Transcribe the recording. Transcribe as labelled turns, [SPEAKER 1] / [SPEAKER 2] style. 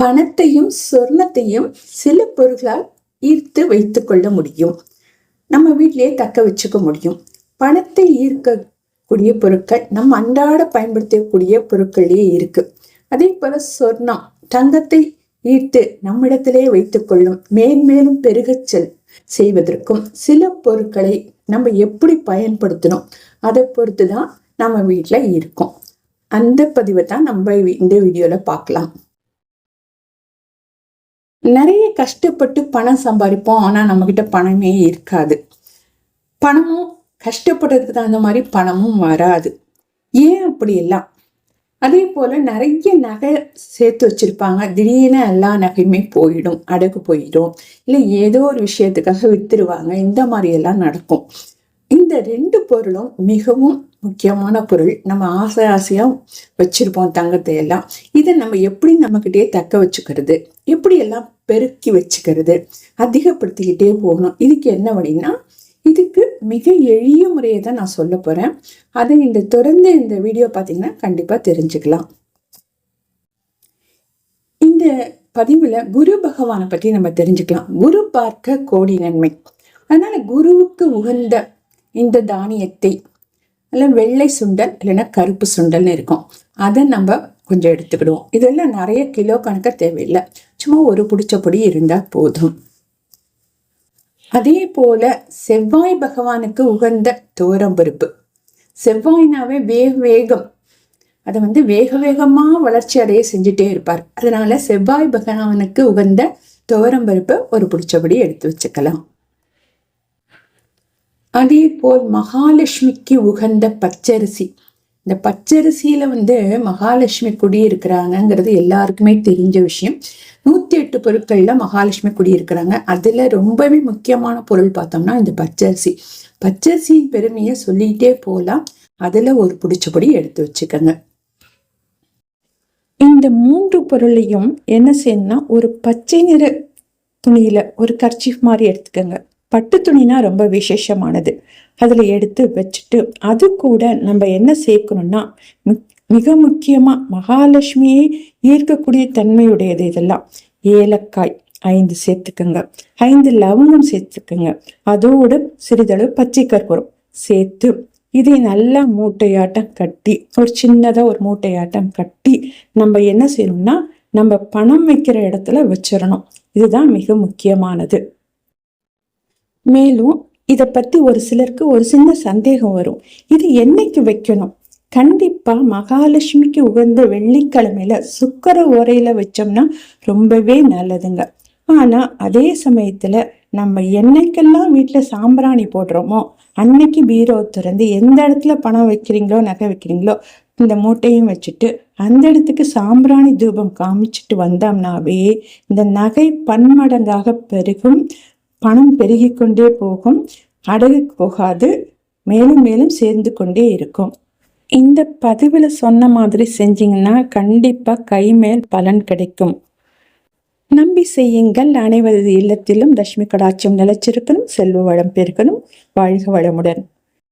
[SPEAKER 1] பணத்தையும் சொர்ணத்தையும் சில பொருள்களால் ஈர்த்து வைத்து கொள்ள முடியும். நம்ம வீட்டிலேயே தக்க வச்சுக்க முடியும். பணத்தை ஈர்க்கக்கூடிய பொருட்கள் நம்ம அன்றாட பயன்படுத்தக்கூடிய பொருட்கள்லேயே இருக்கு. அதே போல சொர்ணம் தங்கத்தை ஈர்த்து நம்மிடத்திலே வைத்துக் கொள்ளும் மேன்மேலும் பெருகச் செல் செய்வதற்கும் சில பொருட்களை நம்ம எப்படி பயன்படுத்தணும்? அதை பொறுத்து தான் நம்ம வீட்டில் இருக்கும். அந்த பதிவை தான் நம்ம இந்த வீடியோவில் பார்க்கலாம். நிறைய கஷ்டப்பட்டு பணம் சம்பாதிப்போம் ஆனால் நம்மக்கிட்ட பணமே இருக்காது. பணமும் கஷ்டப்படுறதுக்கு தகுந்த மாதிரி பணமும் வராது. ஏன் அப்படி எல்லாம் அதே போல் நிறைய நகை சேர்த்து வச்சுருப்பாங்க. திடீர்னு எல்லா நகையுமே போயிடும் அடகு போயிடும். இல்லை ஏதோ ஒரு விஷயத்துக்காக வித்துருவாங்க. இந்த மாதிரி எல்லாம் நடக்கும். இந்த ரெண்டு பொருளும் மிகவும் முக்கியமான பொருள். நம்ம ஆசை ஆசையாக வச்சுருப்போம் தங்கத்தை எல்லாம். இதை நம்ம எப்படி நம்மக்கிட்டே தக்க வச்சுக்கிறது? எப்படி எல்லாம் பெருக்கி வச்சுக்கிறது. அதிகப்படுத்திக்கிட்டே போகணும். இதுக்கு என்ன வழின்னா இதுக்கு மிக எளிய முறையை தான் நான் சொல்ல போகிறேன் அதை இந்த தொடர்ந்து இந்த வீடியோ பார்த்தீங்கன்னா கண்டிப்பாக தெரிஞ்சுக்கலாம். இந்த பதிவில் குரு பகவானை பற்றி நம்ம தெரிஞ்சுக்கலாம். குரு பார்க்க கோடி நன்மை. அதனால குருவுக்கு உகந்த இந்த தானியத்தை இல்லை வெள்ளை சுண்டல் இல்லைன்னா கருப்பு சுண்டல்னு இருக்கும். அதை நம்ம கொஞ்சம் எடுத்துக்கிடுவோம். இதெல்லாம் நிறைய கிலோ கணக்காக தேவையில்லை. சும்மா ஒரு பிடிச்சபடி இருந்தால் போதும். அதே போல செவ்வாய் பகவானுக்கு உகந்த தோரம் பருப்பு. செவ்வாய்னாவே வேக வேகம். அதை வந்து வேக வேகமாக வளர்ச்சி அடைய செஞ்சுட்டே இருப்பார். அதனால செவ்வாய் பகவானுக்கு உகந்த துவரம் பருப்பை ஒரு பிடிச்சபடி எடுத்து வச்சுக்கலாம். அதே போல் மகாலட்சுமிக்கு உகந்த பச்சரிசி. இந்த பச்சரிசியில வந்து மகாலட்சுமி குடியிருக்கிறாங்கிறது எல்லாருக்குமே தெரிஞ்ச விஷயம். நூத்தி எட்டு பொருட்கள்ல மகாலட்சுமி குடியிருக்கிறாங்க அதுல ரொம்பவே முக்கியமான பொருள் பார்த்தோம்னா இந்த பச்சரிசி. பச்சரிசியின் பெருமையை சொல்லிட்டே போகலாம் அதுல ஒரு பிடிச்சபடி எடுத்து வச்சுக்கோங்க. இந்த மூன்று பொருளையும் என்ன செய்யணும்னா ஒரு பச்சை நிற துணியில ஒரு கர்ச்சிஃப் மாதிரி எடுத்துக்கோங்க. பட்டு துணினா ரொம்ப விசேஷமானது. அதில் எடுத்து வச்சுட்டு அது கூட நம்ம என்ன சேர்க்கணும்னா மிக முக்கியமாக மகாலட்சுமியை ஈர்க்கக்கூடிய தன்மையுடையது இதெல்லாம். ஏலக்காய் ஐந்து சேர்த்துக்கோங்க. ஐந்து லவங்கம் சேர்த்துக்கோங்க. அதோடு சிறிதளவு பச்சை கற்பூரம் சேர்த்து இதை நல்லா மூட்டையாட்டம் கட்டி ஒரு சின்னதாக ஒரு மூட்டையாட்டம் கட்டி நம்ம என்ன செய்யணும்னா நம்ம பணம் வைக்கிற இடத்துல வச்சிடணும். இதுதான் மிக முக்கியமானது. மேலும் இதை பற்றி ஒரு சிலருக்கு ஒரு சின்ன சந்தேகம் வரும். இது என்னைக்கு வைக்கணும்? கண்டிப்பா மகாலட்சுமிக்கு உகந்த வெள்ளிக்கிழமையில சுக்கர உரையில வச்சோம்னா ரொம்பவே நல்லதுங்க. ஆனா அதே சமயத்துல நம்ம என்னைக்கெல்லாம் வீட்டுல சாம்பிராணி போடுறோமோ அன்னைக்கு பீரோ திறந்து எந்த இடத்துல பணம் வைக்கிறீங்களோ நகை வைக்கிறீங்களோ இந்த மூட்டையும் வச்சுட்டு அந்த இடத்துக்கு சாம்பிராணி தூபம் காமிச்சிட்டு வந்தோம்னாவே இந்த நகை பன்மடங்காக பெருகும். பணம் பெருகி கொண்டே போகும் அடகு போகாது மேலும் மேலும் சேர்ந்து கொண்டே இருக்கும். இந்த பதிவில் சொன்ன மாதிரி செஞ்சீங்கன்னா கண்டிப்பாக கைமேல் பலன் கிடைக்கும். நம்பி செய்யுங்கள். அனைவரது இல்லத்திலும் லட்சுமி கடாட்சியம் நிலைச்சிருக்கணும் செல்வ வளம் பெருக்கணும் வாழ்க வளமுடன்.